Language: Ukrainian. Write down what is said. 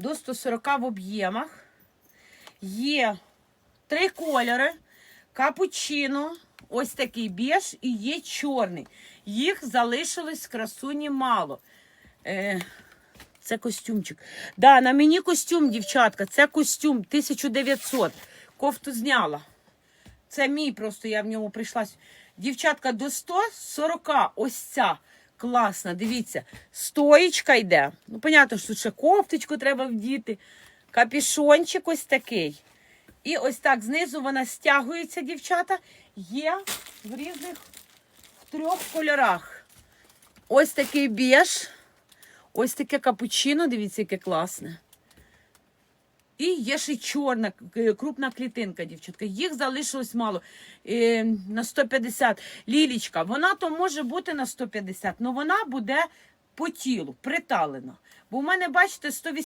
до 140 в об'ємах. Є три кольори: капучино, ось такий біж і є чорний. Їх залишилось красуні мало. Е, це костюмчик. Да, на мені костюм, дівчатка. Це костюм 1900. Кофту зняла. Це мій просто, я в ньому прийшла. Дівчатка, до 140 ось ця. Класна, дивіться, стоїчка йде. Ну, понятно, що тут ще кофточку треба вдіти. Капішончик ось такий. І ось так знизу вона стягується, дівчата. Є в різних в трьох кольорах. Ось такий біж. Ось таке капучино, дивіться, яке класне. І є ще чорна крупна клітинка, дівчатка. Їх залишилось мало. Е, на 150. Лілічка, вона то може бути на 150, але вона буде по тілу, приталена. Бо в мене, бачите, 180.